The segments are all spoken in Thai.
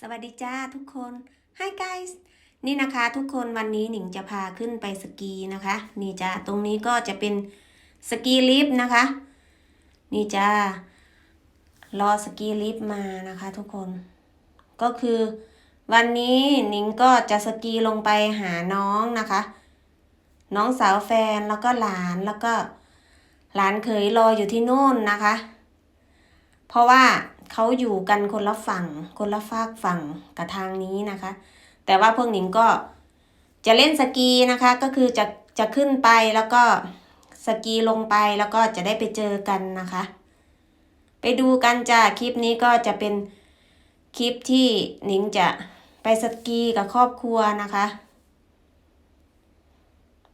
สวัสดีจ้าทุกคน Hi guys นี่นะคะทุกคนวันนี้หนิงจะพาขึ้นไปสกีนะคะ นี่จ้าตรงนี้ก็จะเป็นสกีลิฟต์นะคะ นี่จ้ารอสกีลิฟต์มานะคะทุกคน ก็คือวันนี้หนิงก็จะสกีลงไปหาน้องนะคะ น้องสาวแฟนแล้วก็หลานแล้วก็หลานเคยรออยู่ที่โน่นนะคะ เพราะว่า เขาอยู่กันคนละฝั่ง คนละฝากฝั่งกับทางนี้นะคะ แต่ว่าพวกหนิงก็จะเล่นสกีนะคะ ก็คือจะจะขึ้นไปแล้วก็สกีลงไปแล้วก็จะได้ไปเจอกันนะคะ ไปดูกันจ้าคลิปนี้ก็จะเป็นคลิปที่หนิงจะไปสกีกับครอบครัวนะคะ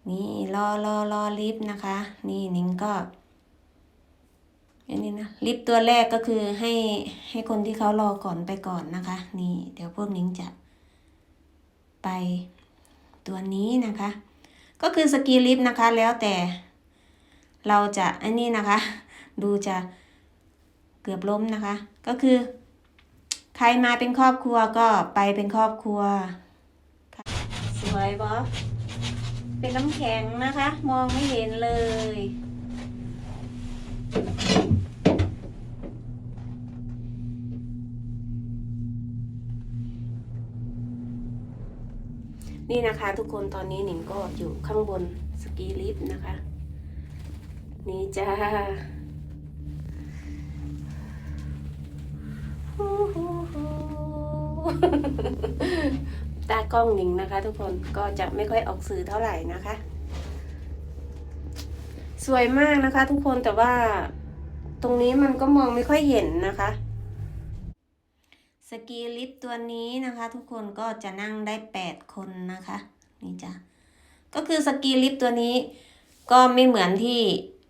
นี่รอรอรอลิฟต์นะคะ นี่หนิงก็ อันนี้นะลิฟต์ตัวแรกก็คือให้ให้คนที่เขารอก่อนไปก่อนนะคะ นี่เดี๋ยวพวกนิ้งจะไปตัวนี้นะคะ ก็คือสกีลิฟต์นะคะแล้วแต่เราจะอันนี้นะคะ ดูจะเกือบล้มนะคะ ก็คือ ใครมาเป็นครอบครัวก็ไปเป็นครอบครัวสวยบอเป็นน้ำแข็งนะคะ มองไม่เห็นเลย นี่นะคะทุกคนตอนนี้หนิงก็อยู่ข้างบนสกีลิฟต์นะคะ นี่จ้าตากล้องหนิงนะคะ ทุกคนก็จะไม่ค่อยออกสื่อเท่าไหร่นะคะ สวยมากนะคะ ทุกคนแต่ว่าตรงนี้มันก็มองไม่ค่อยเห็นนะคะ สกีลิฟต์ตัวนี้นะคะ ทุกคนก็จะนั่งได้ 8 คนนะคะ นี่จ้ะก็คือสกีลิฟต์ตัวนี้ก็ไม่เหมือนที่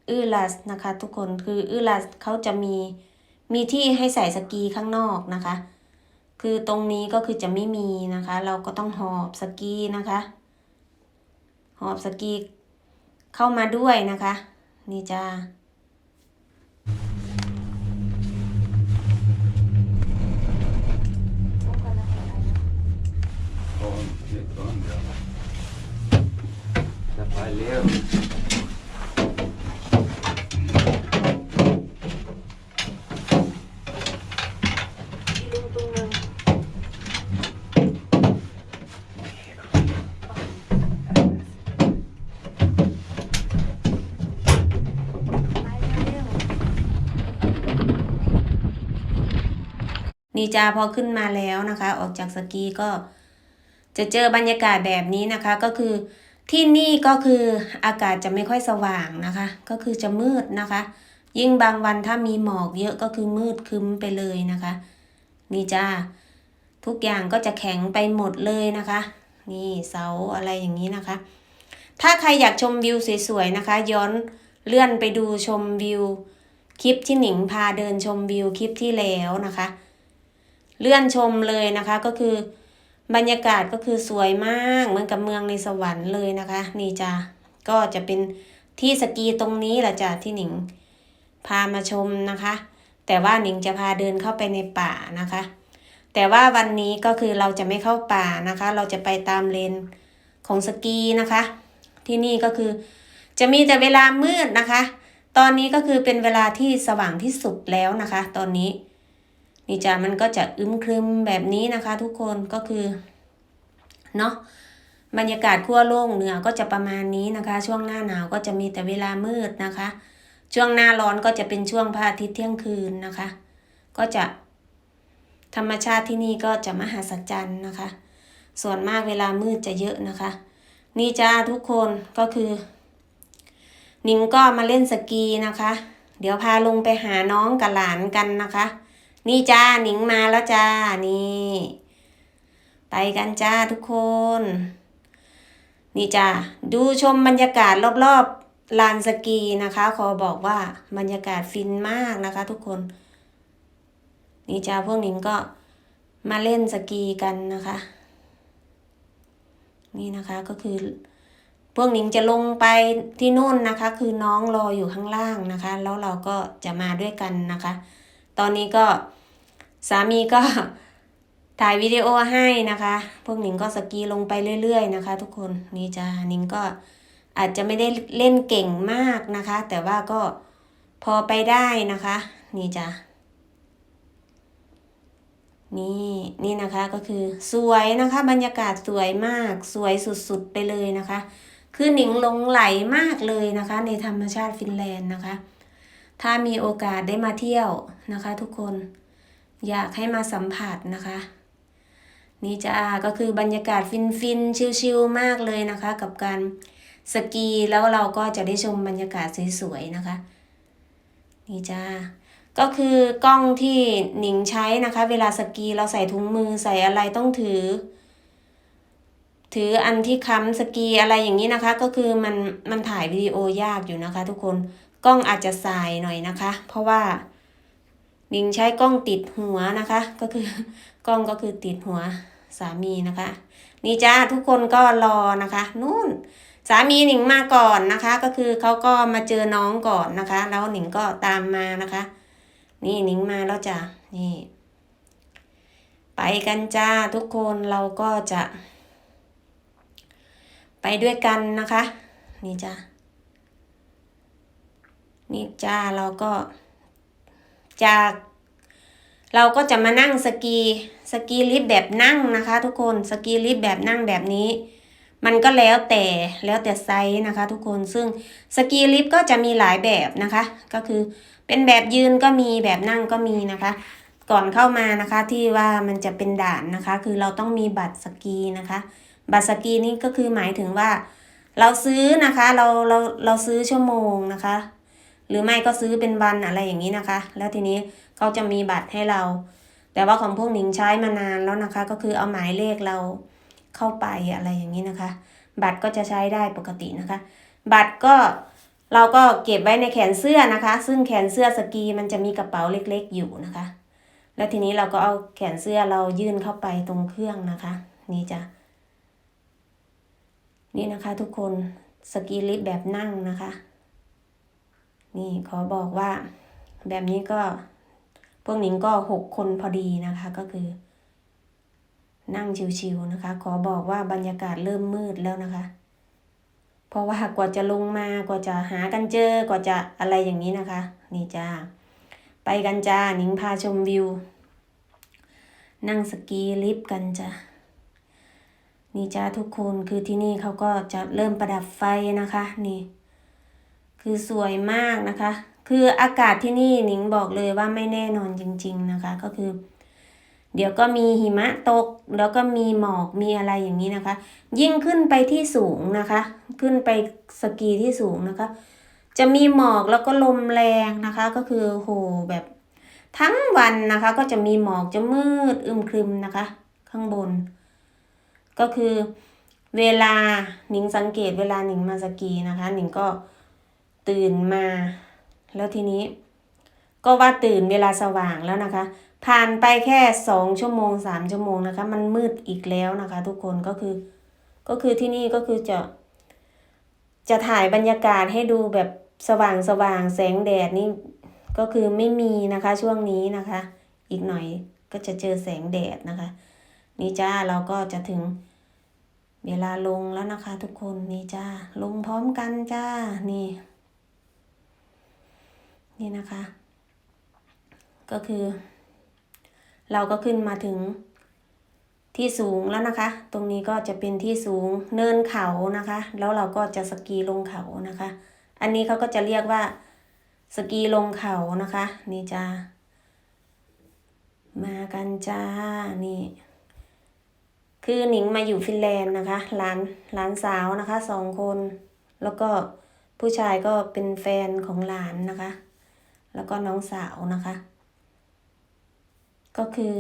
อือลัสนะคะ ทุกคนคืออือลัสเขาจะมีมีที่ให้ใส่สกีข้างนอกนะคะ คือตรงนี้ก็คือจะไม่มีนะคะ เราก็ต้องหอบสกีนะคะ หอบสกี เข้ามาด้วยนะคะ นี่จ้า Komm, hier dran, ja. Dabei leer. ลุงตุงนึงนี่ จ้าพอขึ้นมาแล้วนะคะ ออกจากสกีก็จะเจอบรรยากาศแบบนี้นะคะก็คือที่นี่ก็คืออากาศจะไม่ค่อยสว่างนะคะ ก็คือจะมืดนะคะ ยิ่งบางวันถ้ามีหมอกเยอะก็คือมืดคึ้มไปเลยนะคะ นี่จ้าทุกอย่างก็จะแข็งไปหมดเลยนะคะ นี่เสาอะไรอย่างนี้นะคะ ถ้าใครอยากชมวิวสวยๆนะคะ ย้อนเลื่อนไปดูชมวิว คลิปที่หนิงพาเดินชมวิวคลิปที่แล้วนะคะ เลื่อนชมเลยนะคะก็คือบรรยากาศก็คือสวยมากเหมือนกับเมืองในสวรรค์เลยนะคะ นี่จ้าก็จะเป็นที่สกีตรงนี้แหละจ้ะที่หนิงพามาชมนะคะ แต่ว่าหนิงจะพาเดินเข้าไปในป่านะคะ แต่ว่าวันนี้ก็คือเราจะไม่เข้าป่านะคะ เราจะไปตามเลนของสกีนะคะ ที่นี่ก็คือจะมีแต่เวลามืดนะคะ ตอนนี้ก็คือเป็นเวลาที่สว่างที่สุดแล้วนะคะ ตอนนี้ นี่จ้ะมันก็จะอึมครึมแบบนี้นะคะ ทุกคนก็คือเนาะบรรยากาศขั้วโลกเหนือก็จะประมาณนี้นะคะ ช่วงหน้าหนาวก็จะมีแต่เวลามืดนะคะ ช่วงหน้าร้อนก็จะเป็นช่วงพระอาทิตย์เที่ยงคืนนะคะ ก็จะธรรมชาติที่นี่ก็จะมหัศจรรย์นะคะ ส่วนมากเวลามืดจะเยอะนะคะ นี่จ้าทุกคนก็คือนิงก็มาเล่นสกีนะคะ เดี๋ยวพาลงไปหาน้องกับหลานกันนะคะ นี่จ้าหนิงมาแล้วจ้านี่ ไปกันจ้าทุกคน นี่จ้าดูชมบรรยากาศรอบๆลานสกีนะคะ ขอบอกว่าบรรยากาศฟินมากนะคะ ทุกคน นี่จ้าพวกหนิงก็มาเล่นสกีกันนะคะ นี่นะคะก็คือ พวกหนิงจะลงไปที่นู่นนะคะ คือน้องรออยู่ข้างล่างนะคะ แล้วเราก็จะมาด้วยกันนะคะ ตอนนี้ก็สามีก็ถ่ายวิดีโอให้นะคะ พวกหนิงก็สกีลงไปเรื่อยๆนะคะ ทุกคนนี่จ้าหนิงก็อาจจะไม่ได้เล่นเก่งมากนะคะ แต่ว่าก็พอไปได้นะคะ นี่จ้านี่นี่นะคะก็คือสวยนะคะ บรรยากาศสวยมากสวยสุดๆไปเลยนะคะ คือหนิงหลงไหลมากเลยนะคะ ในธรรมชาติฟินแลนด์นะคะ ถ้ามีโอกาสได้มาเที่ยวนะคะ ทุกคนอยากให้มาสัมผัสนะคะ นี่จ้าก็คือบรรยากาศฟินฟินๆ ชิลๆ มากเลยนะคะ กับการสกีแล้วเราก็จะได้ชมบรรยากาศสวยๆ นะคะ นี่จ้าก็คือกล้องที่หนิงใช้นะคะ เวลาสกีเราใส่ถุงมือใส่อะไรต้องถือ ถืออันที่ค้ำสกีอะไรอย่างนี้นะคะ ก็คือมันมันถ่ายวิดีโอยากอยู่นะคะ ทุกคน กล้องอาจจะสายหน่อยนะคะ เพราะว่าหนิงใช้กล้องติดหัวนะคะ ก็คือกล้องก็คือติดหัวสามีนะคะ นี่จ้าทุกคนก็รอนะคะนู่นสามีหนิงมาก่อนนะคะ ก็คือเขาก็มาเจอน้องก่อนนะคะ แล้วหนิงก็ตามมานะคะ นี่หนิงมาแล้วจ้ะนี่ ไปกันจ้าทุกคนเราก็จะ ไปด้วยกันนะคะ นี่จ้า นี่จ้าเราก็จากเราก็จะมานั่งสกีสกีลิฟต์แบบนั่งนะคะ ทุกคนสกีลิฟต์แบบนั่งแบบนี้ มันก็แล้วแต่แล้วแต่ไซส์นะคะ ทุกคนซึ่งสกีลิฟต์ก็จะมีหลายแบบนะคะ ก็คือเป็นแบบยืนก็มีแบบนั่งก็มีนะคะ ก่อนเข้ามานะคะที่ว่ามันจะเป็นด่านนะคะ คือเราต้องมีบัตรสกีนะคะ บัตรสกีนี่ก็คือหมายถึงว่า เราซื้อนะคะเราเราเราซื้อชั่วโมงนะคะ หรือไม่ก็ซื้อเป็นวันอะไรอย่างนี้นะคะ แล้วทีนี้เขาจะมีบัตรให้เรา แต่ว่าของพวกหนิงใช้มานานแล้วนะคะ ก็คือเอาหมายเลขเราเข้าไปอะไรอย่างนี้นะคะ บัตรก็จะใช้ได้ปกตินะคะ บัตรก็เราก็เก็บไว้ในแขนเสื้อนะคะ ซึ่งแขนเสื้อสกีมันจะมีกระเป๋าเล็กๆอยู่นะคะ แล้วทีนี้เราก็เอาแขนเสื้อเรายื่นเข้าไปตรงเครื่องนะคะ นี่จ้ะนี่นะคะทุกคนสกีลิฟต์แบบนั่งนะคะ นี่ขอบอกว่า แบบนี้ก็ พวกหนิงก็หกคนพอดีนะคะ ก็คือ นั่งชิวๆนะคะ ขอบอกว่าบรรยากาศเริ่มมืดแล้วนะคะ เพราะว่ากว่าจะลงมากว่าจะหากันเจอกว่าจะอะไรอย่างนี้นะคะ นี่จ้าไปกันจ้าหนิงพาชมวิว นั่งสกีลิฟต์กันจ้านี่จ้าทุกคนคือที่นี่เขาก็จะเริ่มประดับไฟนะคะ นี่ คือสวยมากนะคะ คืออากาศที่นี่หนิงบอกเลยว่าไม่แน่นอนจริง ๆนะคะ ก็คือ เดี๋ยวก็มีหิมะตก แล้วก็มีหมอกมีอะไรอย่างนี้นะคะ ยิ่งขึ้นไปที่สูงนะคะ ขึ้นไปสกีที่สูงนะคะ จะมีหมอกแล้วก็ลมแรงนะคะ ก็คือโหแบบทั้งวันนะคะ ก็จะมีหมอกจะมืดอึมครึมนะคะ ข้างบน ก็คือเวลาหนิงสังเกตเวลาหนิงมาสกีนะคะ หนิงก็ ตื่นมา แล้วทีนี้ ก็ว่าตื่นเวลาสว่างแล้วนะคะ ผ่านไปแค่สองชั่วโมงสามชั่วโมงนะคะ มันมืดอีกแล้วนะคะ ทุกคนก็คือ ก็คือที่นี่ก็คือจะ จะถ่ายบรรยากาศให้ดูแบบสว่างสว่างแสงแดดนี่ก็คือไม่มีนะคะช่วงนี้นะคะ อีกหน่อยก็จะเจอแสงแดดนะคะ นี่จ้าเราก็จะถึงเวลาลงแล้วนะคะ ทุกคนนี่จ้าลงพร้อมกันจ้านี่ นี่นะคะ ก็คือ เราก็ขึ้นมาถึงที่สูงแล้วนะคะ ตรงนี้ก็จะเป็นที่สูงเนินเขานะคะ แล้วเราก็จะสกีลงเขานะคะ อันนี้เขาก็จะเรียกว่าสกีลงเขานะคะ นี่จ้ามากันจ้านี่คือหนิงมาอยู่ฟินแลนด์นะคะหลานหลานสาวนะคะสองคน แล้วก็ผู้ชายก็เป็นแฟนของหลานนะคะ แล้วก็น้องสาวนะคะ ก็คือ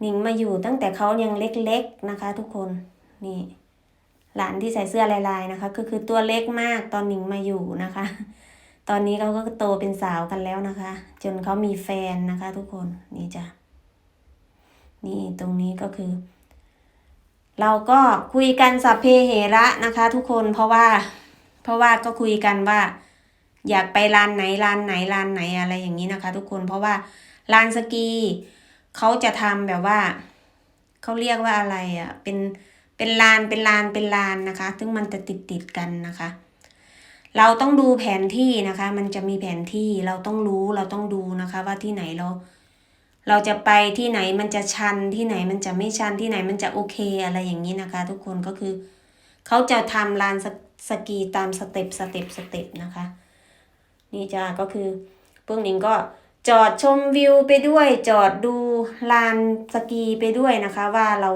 หนิงมาอยู่ตั้งแต่เขายังเล็กๆนะคะ ทุกคนนี่หลานที่ใส่เสื้อลายๆนะคะ ก็คือตัวเล็กมากตอนหนิงมาอยู่นะคะ ตอนนี้เขาก็โตเป็นสาวกันแล้วนะคะ จนเขามีแฟนนะคะ ทุกคนนี่จ้ะนี่ตรงนี้ก็คือ เราก็คุยกันสัพเพเหระนะคะ ทุกคนเพราะว่า เพราะว่าก็คุยกันว่า อยากไปลานไหนลานไหนลานไหนอะไรอย่างนี้นะคะ ทุกคนเพราะว่าลานสกีเขาจะทำแบบว่าเขาเรียกว่าอะไรอะ่ะเป็นเป็นลานเป็นลานเป็นลานนะคะ ซึ่งมันจะติดติดกันนะคะ เราต้องดูแผนที่นะคะ มันจะมีแผนที่เราต้องรู้เราต้องดูนะคะ ว่าที่ไหนเราเราจะไปที่ไหนมันจะชันที่ไหนมันจะไม่ชันที่ไหนมันจะโอเคอะไรอย่างนี้นะคะ ทุกคนก็คือเขาจะทำลานสสกีตามสเต็ปสเต็ปสเต็ปนะคะ นี่จ้าก็คือพวกหนิงก็จอดชมวิวไปด้วย จอดดูลานสกีไปด้วยนะคะ ว่าเรา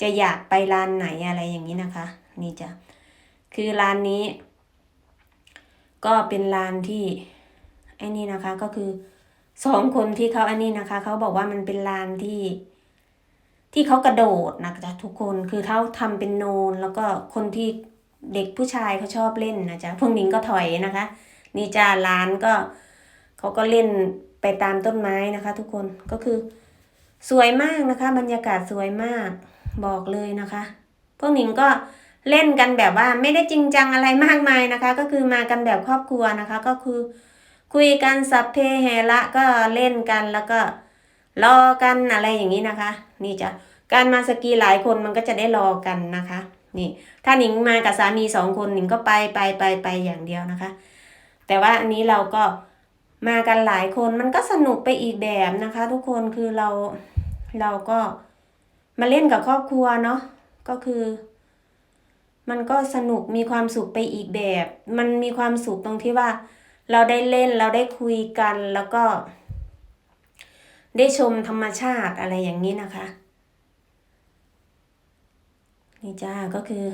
จะอยากไปลานไหนอะไรอย่างนี้นะคะ นี่จ้ะคือลานนี้ ก็เป็นลานที่ไอ้นี่นะคะก็คือสองคนที่เขาอันนี้นะคะ เขาบอกว่ามันเป็นลานที่ ที่เขากระโดดนะจ๊ะทุกคนคือเขาทำเป็นโนน แล้วก็คนที่เด็กผู้ชายเขาชอบเล่นนะจ๊ะพวกนิงก็ถอยนะคะ นี่จ้าร้านก็เขาก็เล่นไปตามต้นไม้นะคะ ทุกคนก็คือ สวยมากนะคะ บรรยากาศสวยมากบอกเลยนะคะ พวกหนิงก็เล่นกันแบบว่าไม่ได้จริงจังอะไรมากมายนะคะ ก็คือมากันแบบครอบครัวนะคะ ก็คือคุยกันสัพเพเหระก็เล่นกันแล้วก็รอกันอะไรอย่างนี้นะคะ นี่จ้ะการมาสกีหลายคนมันก็จะได้รอกันนะคะ นี่ ถ้าหนิงมากับสามีสองคนหนิงก็ไปไปไปไปอย่างเดียวนะคะ แต่ว่าอันนี้เราก็มากันหลายคนมันก็สนุกไปอีกแบบนะคะ ทุกคนคือเราเราก็มาเล่นกับครอบครัวเนาะก็คือ มันก็สนุกมีความสุขไปอีกแบบ มันมีความสุขตรงที่ว่า เราได้เล่นเราได้คุยกันแล้วก็ ได้ชมธรรมชาติอะไรอย่างนี้นะคะ นี่จ้าก็คือ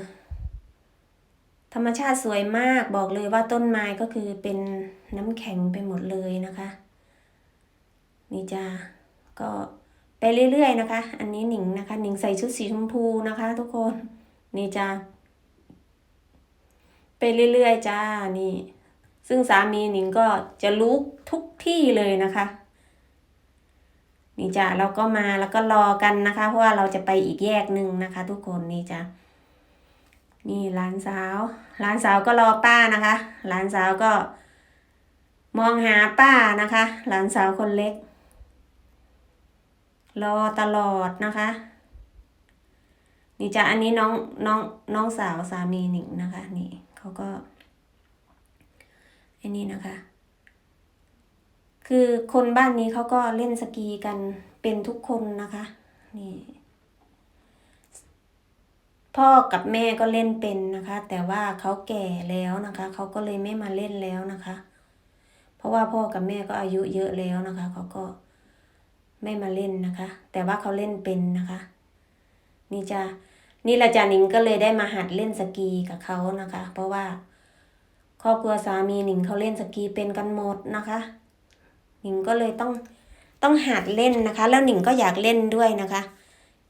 ธรรมชาติสวยมากบอกเลยว่าต้นไม้ก็คือเป็นน้ำแข็งไปหมดเลยนะคะ นี่จ้าก็ไปเรื่อยๆนะคะ อันนี้หนิงนะคะ หนิงใส่ชุดสีชมพูนะคะ ทุกคนนี่จ้าไปเรื่อยๆจ้านี่ ซึ่งสามีหนิงก็จะรู้ทุกที่เลยนะคะนี่จ้าเราก็มาแล้วก็รอกันนะคะ เพราะว่าเราจะไปอีกแยกหนึ่งนะคะ ทุกคนนี่จ้า นี่หลานสาวหลานสาวก็รอป้านะคะหลานสาวก็ มองหาป้านะคะหลานสาวคนเล็ก รอตลอดนะคะ นี่จ้ะอันนี้น้องน้องน้องสาวสามีหนิงนะคะ นี่เขาก็ไอ้นี่นะคะ คือคนบ้านนี้เขาก็เล่นสกีกันเป็นทุกคนนะคะ นี่ พ่อกับแม่ก็เล่นเป็นนะคะ แต่ว่าเขาแก่แล้วนะคะเขาก็เลยไม่มาเล่นแล้วนะคะ เพราะว่าพ่อกับแม่ก็อายุเยอะแล้วนะคะเขาก็ไม่มาเล่นนะคะ แต่ว่าเขาเล่นเป็นนะคะ นี่จะนี่ละจานิงก็เลยได้มาหัดเล่นสกีกับเขานะคะ เพราะว่าครอบครัวสามีหนิงเขาเล่นสกีเป็นกันหมดนะคะ หนิงก็เลยต้องต้องหัดเล่นนะคะ แล้วหนิงก็อยากเล่นด้วยนะคะ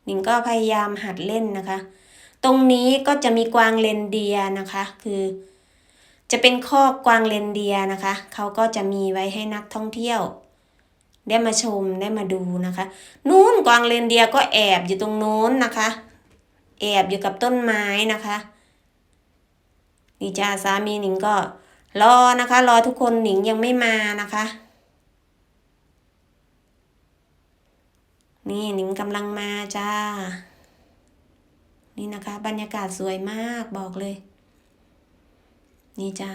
หนิงก็พยายามหัดเล่นนะคะ ตรงนี้ก็จะมีกวางเรนเดียนะคะ คือ จะเป็นคอกกวางเรนเดียนะคะ เขาก็จะมีไว้ให้นักท่องเที่ยว ได้มาชมได้มาดูนะคะ นู้นกวางเรนเดียก็แอบอยู่ตรงโน้นนะคะ แอบอยู่กับต้นไม้นะคะนี่จ้าสามีหนิงก็รอนะคะ รอทุกคนหนิงยังไม่มานะคะ นี่หนิงกำลังมาจ้า นี่นะคะ บรรยากาศสวยมากบอกเลย นี่จ้า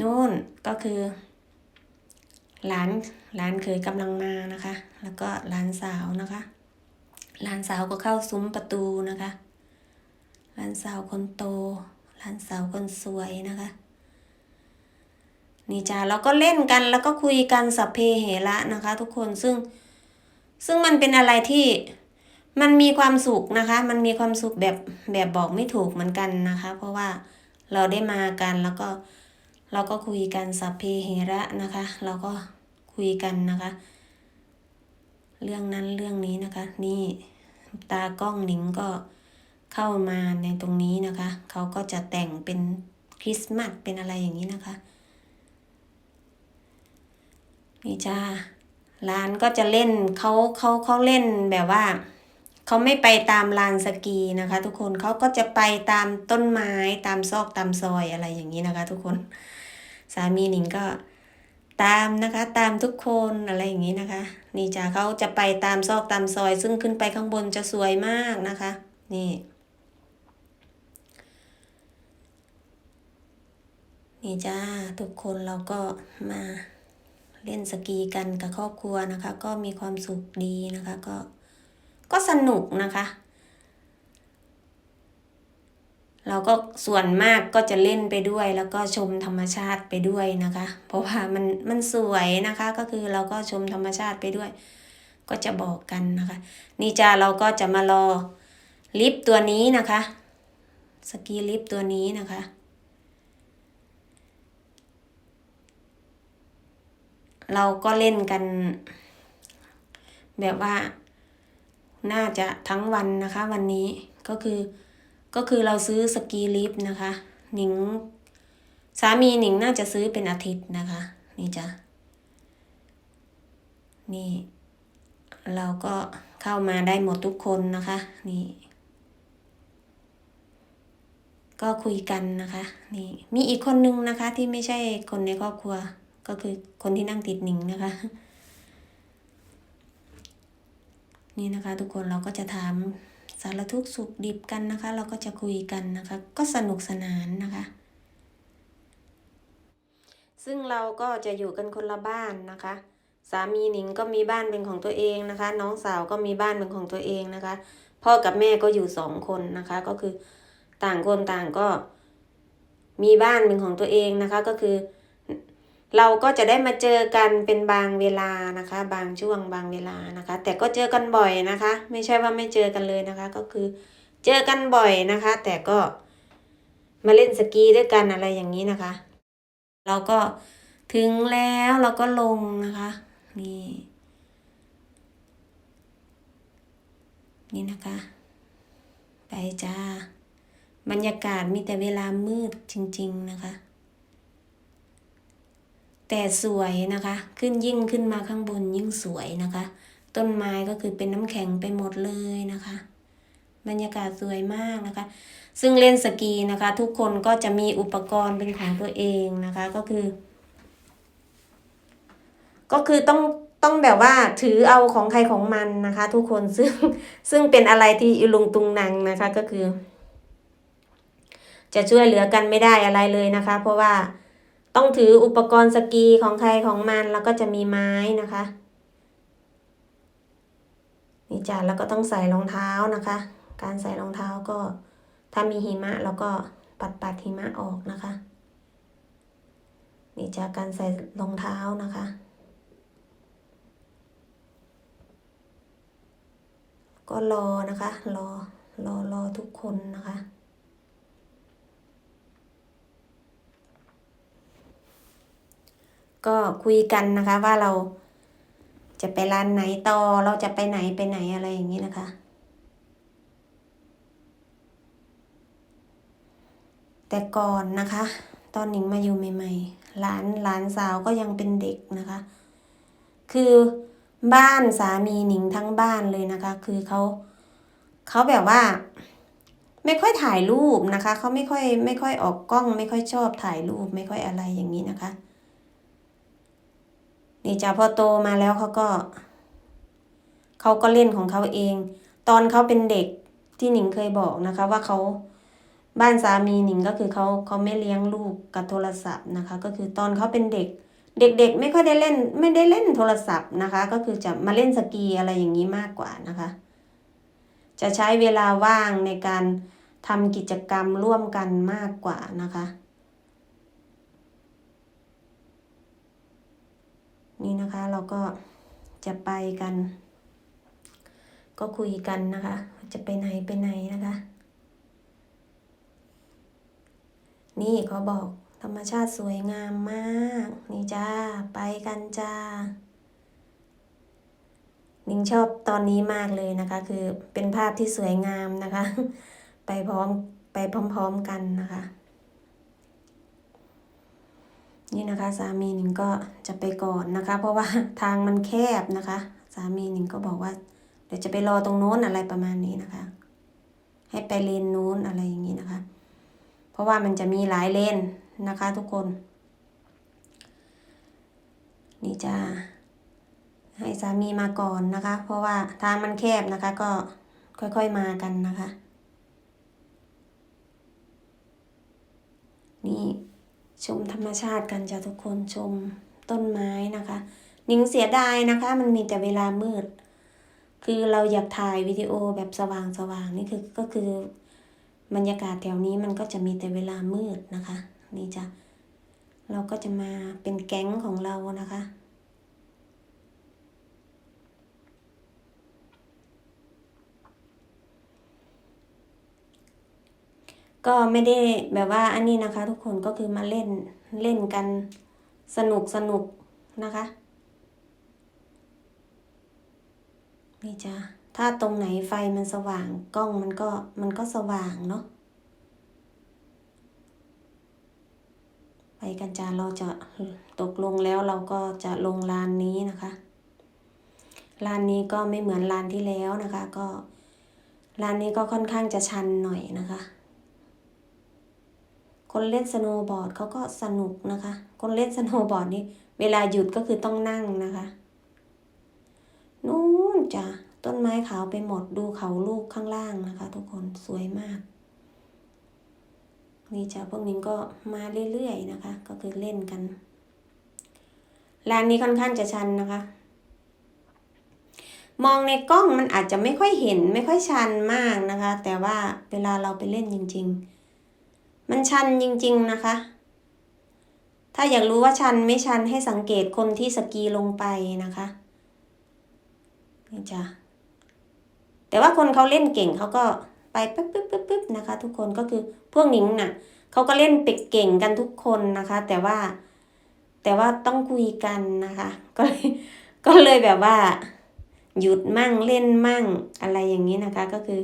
นู่นก็คือ หลานหลานเคยกำลังมานะคะ แล้วก็หลานสาวนะคะหลานสาวก็เข้าซุ้มประตูนะคะหลานสาวคนโตหลานสาวคนสวยนะคะ นี่จ้าเราก็เล่นกันแล้วก็คุยกันสัพเพเหระนะคะ ทุกคนซึ่งซึ่งมันเป็นอะไรที่ มันมีความสุขนะคะ มันมีความสุขแบบแบบบอกไม่ถูกเหมือนกันนะคะ เพราะว่าเราได้มากันแล้วก็เราก็คุยกันสัพเพเหระนะคะ เราก็คุยกันนะคะ เรื่องนั้นเรื่องนี้นะคะ นี่ตากล้องหนิงก็เข้ามาในตรงนี้นะคะ เขาก็จะแต่งเป็นคริสต์มาสเป็นอะไรอย่างนี้นะคะ นี่จ้าร้านก็จะเล่นเขาเขาเขาเล่นแบบว่า เขาไม่ไปตามลานสกีนะคะ ทุกคนเขาก็จะไปตามต้นไม้ตามซอกตามซอยอะไรอย่างนี้นะคะ ทุกคน สามีหนิงก็ตามนะคะตามทุกคนอะไรอย่างนี้นะคะ นี่จ้ะเขาจะไปตามซอกตามซอย ซึ่งขึ้นไปข้างบนจะสวยมากนะคะ นี่ นี่จ้าทุกคนเราก็มาเล่นสกีกันกับครอบครัวนะคะ ก็มีความสุขดีนะคะก็ ก็สนุกนะคะ เราก็ส่วนมากก็จะเล่นไปด้วย แล้วก็ชมธรรมชาติไปด้วยนะคะ เพราะว่ามันมันสวยนะคะ ก็คือเราก็ชมธรรมชาติไปด้วย ก็จะบอกกันนะคะ นี่จ้าเราก็จะมารอลิฟต์ตัวนี้นะคะสกีลิฟต์ตัวนี้นะคะเราก็เล่นกัน แบบว่า น่าจะทั้งวันนะคะวันนี้ก็คือก็คือเราซื้อสกีลิฟต์นะคะหนิงสามีหนิงน่าจะซื้อเป็นอาทิตย์นะคะ นี่จ้ะนี่ เราก็เข้ามาได้หมดทุกคนนะคะ นี่ ก็คุยกันนะคะ นี่ มีอีกคนนึงนะคะ ที่ไม่ใช่คนในครอบครัว ก็คือคนที่นั่งติดหนิงนะคะ นี่นะคะทุกคนเราก็จะถามสารทุกสุขดิบกันนะคะ เราก็จะคุยกันนะคะ ก็สนุกสนานนะคะ ซึ่งเราก็จะอยู่กันคนละบ้านนะคะ สามีหนิงก็มีบ้านเป็นของตัวเองนะคะ น้องสาวก็มีบ้านเป็นของตัวเองนะคะ พ่อกับแม่ก็อยู่สองคนนะคะ ก็คือต่างคนต่างก็มีบ้านเป็นของตัวเองนะคะ ก็คือ เราก็จะได้มาเจอกันเป็นบางเวลานะคะ บางช่วงบางเวลานะคะ แต่ก็เจอกันบ่อยนะคะ ไม่ใช่ว่าไม่เจอกันเลยนะคะ ก็คือเจอกันบ่อยนะคะ แต่ก็มาเล่นสกีด้วยกันอะไรอย่างนี้นะคะ เราก็ถึงแล้วเราก็ลงนะคะ นี่นี่นะคะ ไปจ้า บรรยากาศมีแต่เวลามืดจริง ๆ นะคะ แต่สวยนะคะ ขึ้นยิ่งขึ้นมาข้างบนยิ่งสวยนะคะ ต้นไม้ก็คือเป็นน้ำแข็งไปหมดเลยนะคะ บรรยากาศสวยมากนะคะ ซึ่งเล่นสกีนะคะ ทุกคนก็จะมีอุปกรณ์เป็นของตัวเองนะคะก็คือ ก็คือต้องต้องแบบว่าถือเอาของใครของมันนะคะ ทุกคนซึ่งซึ่งเป็นอะไรที่อิลุงตุงนังนะคะก็คือ จะช่วยเหลือกันไม่ได้อะไรเลยนะคะ เพราะว่า ต้องถืออุปกรณ์สกีของใครของมันแล้วก็จะมีไม้นะคะนี่จ้ะแล้วก็ต้องใส่รองเท้านะคะ การใส่รองเท้าก็ถ้ามีหิมะเราก็ปัดปัดหิมะออกนะคะนี่จ้ะการใส่รองเท้านะคะ ก็รอนะคะ รอรอรอทุกคนนะคะ ก็คุยกันนะคะว่าเราจะไปร้านไหนต่อเราจะไปไหนไปไหนอะไรอย่างนี้นะคะ แต่ก่อนนะคะ ตอนหนิงมาอยู่ใหม่ๆหลานหลานสาวก็ยังเป็นเด็กนะคะ คือบ้านสามีหนิงทั้งบ้านเลยนะคะ คือเขาเขาแบบว่า ไม่ค่อยถ่ายรูปนะคะเขาไม่ค่อยไม่ค่อยออกกล้อง ไม่ค่อยชอบถ่ายรูปไม่ค่อยอะไรอย่างนี้นะคะ นี่จ้ะพอโตมาแล้วเขาก็เขาก็เล่นของเขาเอง ตอนเขาเป็นเด็กที่หนิงเคยบอกนะคะ ว่าเขาบ้านสามีหนิงก็คือเขาเขาไม่เลี้ยงลูกกับโทรศัพท์นะคะ ก็คือตอนเขาเป็นเด็ก เด็กๆ ไม่ค่อยได้เล่น ไม่ได้เล่นโทรศัพท์นะคะ ก็คือจะมาเล่นสกีอะไรอย่างนี้มากกว่านะคะ จะใช้เวลาว่างในการทำกิจกรรมร่วมกันมากกว่านะคะ นี่นะคะเราก็จะไปกัน ก็คุยกันนะคะ จะไปไหนไปไหนนะคะ นี่เขาบอกธรรมชาติสวยงามมาก นี่จ้า ไปกันจ้านิงชอบตอนนี้มากเลยนะคะ คือเป็นภาพที่สวยงามนะคะ ไปพร้อมไปพร้อม ๆกันนะคะ นี่นะคะ สามีหนิงก็จะไปก่อนนะคะ เพราะว่าทางมันแคบนะคะ สามีหนิงก็บอกว่า เดี๋ยวจะไปรอตรงโน้นอะไรประมาณนี้นะคะ ให้ไปเลนโน้นอะไรอย่างนี้นะคะ เพราะว่ามันจะมีหลายเลนนะคะ ทุกคน นี่จ้าให้สามีมาก่อนนะคะ เพราะว่าทางมันแคบนะคะ ก็ค่อยๆมากันนะคะ นี่ ชมธรรมชาติกันจ้ะทุกคนชมต้นไม้นะคะนิงเสียดายนะคะ มันมีแต่เวลามืด คือเราอยากถ่ายวิดีโอแบบสว่างๆนี่คือก็คือบรรยากาศแถวนี้มันก็จะมีแต่เวลามืดนะคะ นี่จ้ะเราก็จะมาเป็นแก๊งของเรานะคะ ก็ไม่ได้แบบว่าอันนี้นะคะ ทุกคนก็คือมาเล่นเล่นกันสนุกสนุกนะคะ นี่จ้ะถ้าตรงไหนไฟมันสว่างกล้องมันก็มันก็สว่างเนาะไปกันจ้าเราจะตกลงแล้วเราก็จะลงลานนี้นะคะลานนี้ก็ไม่เหมือนลานที่แล้วนะคะ ก็ลานนี้ก็ค่อนข้างจะชันหน่อยนะคะ คนเล่นสโนว์บอร์ดเขาก็สนุกนะคะ คนเล่นสโนว์บอร์ดนี่เวลาหยุดก็คือต้องนั่งนะคะ นู่นจ้ะต้นไม้ขาวไปหมดดูเขาลูกข้างล่างนะคะ ทุกคนสวยมาก นี่จ้ะพวกนี้ก็มาเรื่อยๆนะคะ ก็คือเล่นกันลานนี้ค่อนข้างจะชันนะคะ มองในกล้องมันอาจจะไม่ค่อยเห็นไม่ค่อยชันมากนะคะ แต่ว่าเวลาเราไปเล่นจริง ๆ มันชันจริงๆนะคะ ถ้าอยากรู้ว่าชันไม่ชันให้สังเกตคนที่สกีลงไปนะคะนี่จ้ะแต่ว่าคนเขาเล่นเก่งเขาก็ไปปึ๊บปึ๊บปึ๊บปึ๊บนะคะ ทุกคนก็คือพวกหนิงน่ะเขาก็เล่นเป็กเก่งกันทุกคนนะคะ แต่ว่าแต่ว่าต้องคุยกันนะคะ ก็เลยก็เลยแบบว่า หยุดมั่งเล่นมั่งอะไรอย่างนี้นะคะ ก็คือ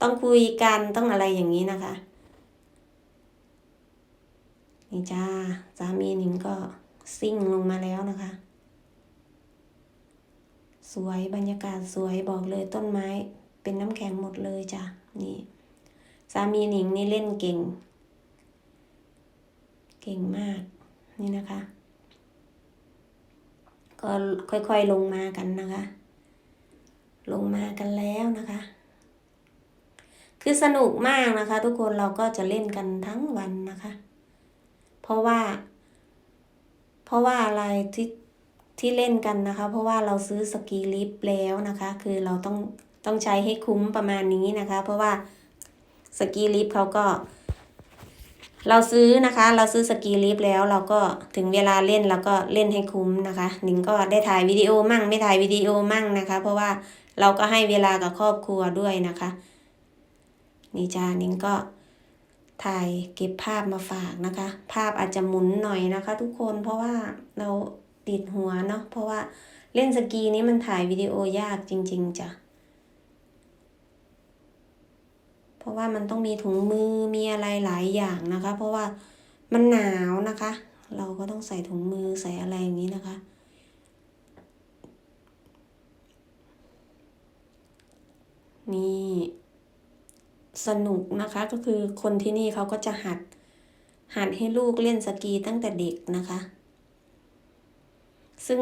ต้องคุยกันต้องอะไรอย่างนี้นะคะ นี่จ้าสามีหนิงก็ซิ่งลงมาแล้วนะคะ สวยบรรยากาศสวยบอกเลยต้นไม้ เป็นน้ำแข็งหมดเลยจ้ะนี่สามีหนิงนี่เล่นเก่ง เก่งมากนี่นะคะ ก็ค่อยๆลงมากันนะคะ ลงมากันแล้วนะคะ คือสนุกมากนะคะ ทุกคนเราก็จะเล่นกันทั้งวันนะคะ เพราะว่า เพราะว่าอะไรที่ที่เล่นกันนะคะ เพราะว่าเราซื้อสกีลิฟต์แล้วนะคะ คือเราต้องต้องใช้ให้คุ้มประมาณนี้นะคะ เพราะว่าสกีลิฟต์เขาก็ เราซื้อนะคะ เราซื้อสกีลิฟต์แล้วเราก็ถึงเวลาเล่นเราก็เล่นให้คุ้มนะคะหนิงก็ได้ถ่ายวิดีโอมั่ง ไม่ถ่ายวิดีโอมั่งนะคะ เพราะว่าเราก็ให้เวลากับครอบครัวด้วยนะคะ นี่จ้านิงก็ ถ่ายเก็บภาพมาฝากนะคะ ภาพอาจจะหมุนหน่อยนะคะ ทุกคนเพราะว่าเราติดหัวเนาะเพราะว่าเล่นสกีนี้มันถ่ายวิดีโอยากจริง ๆจ้ะเพราะว่ามันต้องมีถุงมือมีอะไรหลายอย่างนะคะ เพราะว่ามันหนาวนะคะ เราก็ต้องใส่ถุงมือใส่อะไรอย่างนี้นะคะนี่ สนุกนะคะ ก็คือคนที่นี่เขาก็จะหัด หัดให้ลูกเล่นสกีตั้งแต่เด็กนะคะ ซึ่ง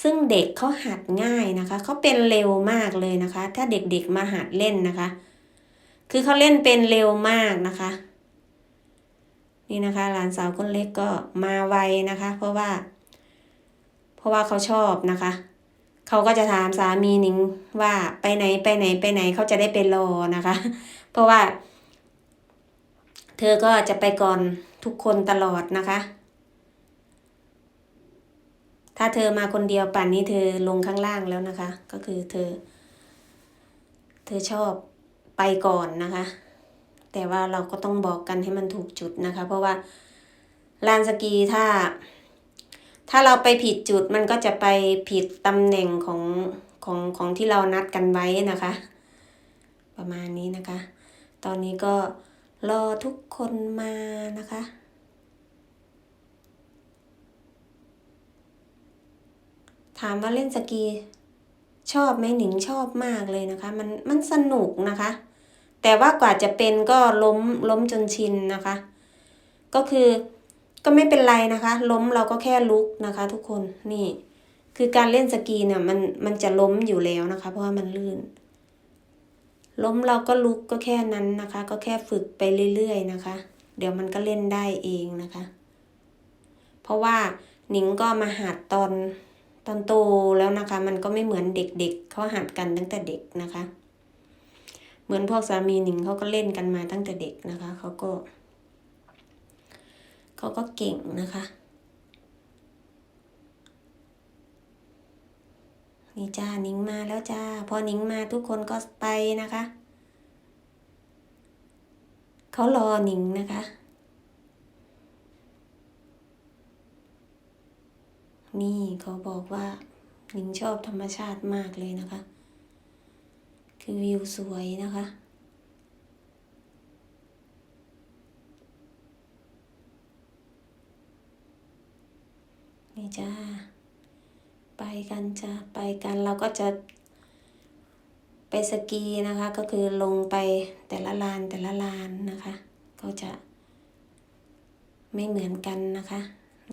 ซึ่งเด็กเขาหัดง่ายนะคะ เขาเป็นเร็วมากเลยนะคะ ถ้าเด็กๆมาหัดเล่นนะคะ คือเขาเล่นเป็นเร็วมากนะคะ นี่นะคะ หลานสาวคนเล็กก็มาไวนะคะ เพราะว่า เพราะว่าเขาชอบนะคะ เขาก็จะถามสามีหนิงว่าไปไหนไปไหนไปไหนเขาจะได้ไปรอนะคะ เพราะว่า เธอก็จะไปก่อนทุกคนตลอดนะคะ ถ้าเธอมาคนเดียวป่านนี้เธอลงข้างล่างแล้วนะคะ ก็คือเธอ เธอชอบไปก่อนนะคะ แต่ว่าเราก็ต้องบอกกันให้มันถูกจุดนะคะ เพราะว่าลานสกีถ้า ถ้าเราไปผิดจุดมันก็จะไปผิดตำแหน่งของของของที่เรานัดกันไว้นะคะ ประมาณนี้นะคะ ตอนนี้ก็รอทุกคนมานะคะถามว่าเล่นสกีชอบไหมหนิงชอบมากเลยนะคะ มันมันสนุกนะคะ แต่ว่ากว่าจะเป็นก็ล้มล้มจนชินนะคะ ก็คือ ก็ไม่เป็นไรนะคะ ล้มเราก็แค่ลุกนะคะ ทุกคนนี่ คือการเล่นสกีเนี่ยมันมันจะล้มอยู่แล้วนะคะ เพราะว่ามันลื่น ล้มเราก็ลุกก็แค่นั้นนะคะ ก็แค่ฝึกไปเรื่อยๆนะคะ เดี๋ยวมันก็เล่นได้เองนะคะ เพราะว่าหนิงก็มาหัดตอนตอนโตแล้วนะคะ มันก็ไม่เหมือนเด็กๆเขาหัดกันตั้งแต่เด็กนะคะ เหมือนพวกสามีหนิงเขาก็เล่นกันมาตั้งแต่เด็กนะคะเขาก็ เขาก็เก่งนะคะนี่จ้าหนิงมาแล้วจ้า พอนิงมาทุกคนก็ไปนะคะ เขารอหนิงนะคะ นี่เขาบอกว่าหนิงชอบธรรมชาติมากเลยนะคะ คือวิวสวยนะคะ นี่จ้า ไปกันจ้ะไปกันเราก็จะ ไปสกีนะคะ ก็คือลงไปแต่ละลานแต่ละลานนะคะ ก็จะไม่เหมือนกันนะคะ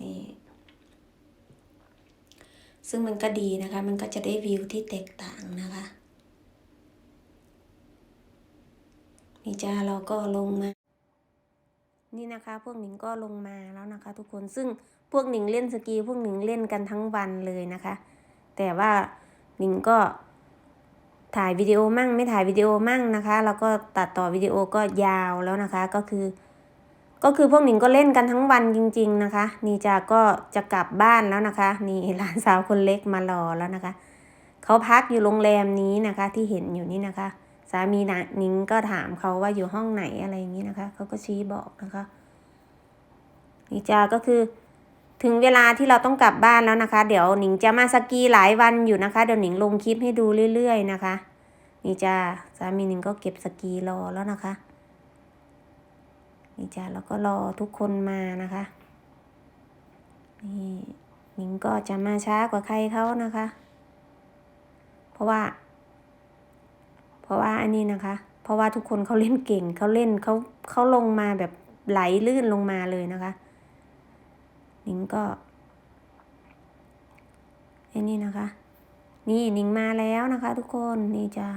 นี่ ซึ่งมันก็ดีนะคะ มันก็จะได้วิวที่แตกต่างนะคะนี่จ้าเราก็ลงมา นี่นะคะพวกหนิงก็ลงมาแล้วนะคะ ทุกคนซึ่งพวกหนิงเล่นสกี พวกหนิงเล่นกันทั้งวันเลยนะคะ แต่ว่าหนิงก็ถ่ายวิดีโอมั่งไม่ถ่ายวิดีโอมั่งนะคะ แล้วก็ตัดต่อวิดีโอก็ยาวแล้วนะคะ ก็คือ ก็คือพวกหนิงก็เล่นกันทั้งวันจริง ๆนะคะ นี่จาก็จะกลับบ้านแล้วนะคะ นี่หลานสาวคนเล็กมารอแล้วนะคะ เขาพักอยู่โรงแรมนี้นะคะที่เห็นอยู่นี่นะคะ สามีนะหนิงก็ถามเขาว่าอยู่ห้องไหนอะไรอย่างนี้นะคะเขาก็ชี้บอกนะคะนี่จาก็คือถึงเวลาที่เราต้องกลับบ้านแล้วนะคะ เดี๋ยวหนิงจะมาสกีหลายวันอยู่นะคะ เดี๋ยวหนิงลงคลิปให้ดูเรื่อย ๆ นะคะนี่จ้าสามีหนิงก็เก็บสกีรอแล้วนะคะนี่จ้าแล้วก็รอทุกคนมานะคะนี่หนิงก็จะมาช้ากว่าใครเขานะคะ เพราะว่า เพราะว่าอันนี้นะคะ เพราะว่าทุกคนเขาเล่นเก่งเขาเล่นเขาเขาลงมาแบบไหลลื่นลงมาเลยนะคะนิงก็อ้นี่นะคะ นี่นิงมาแล้วนะคะ ทุกคนนี่จ้า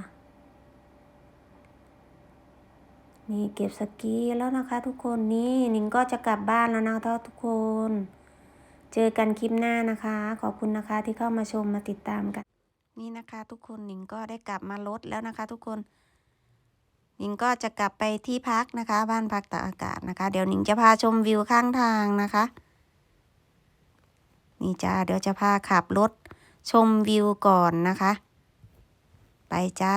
นี่เก็บสกีแล้วนะคะ ทุกคนนี่นิงก็จะกลับบ้านแล้วนะคะทุกคน เจอกันคลิปหน้านะคะ ขอบคุณนะคะที่เข้ามาชมมาติดตามกัน นี่นะคะ ทุกคนหนิงก็ได้กลับมารถแล้วนะคะ ทุกคนหนิงก็จะกลับไปที่พักนะคะ บ้านพักตากอากาศนะคะ เดี๋ยวหนิงจะพาชมวิวข้างทางนะคะ นี่จ้าเดี๋ยวจะพาขับรถชมวิวก่อนนะคะ ไปจ้า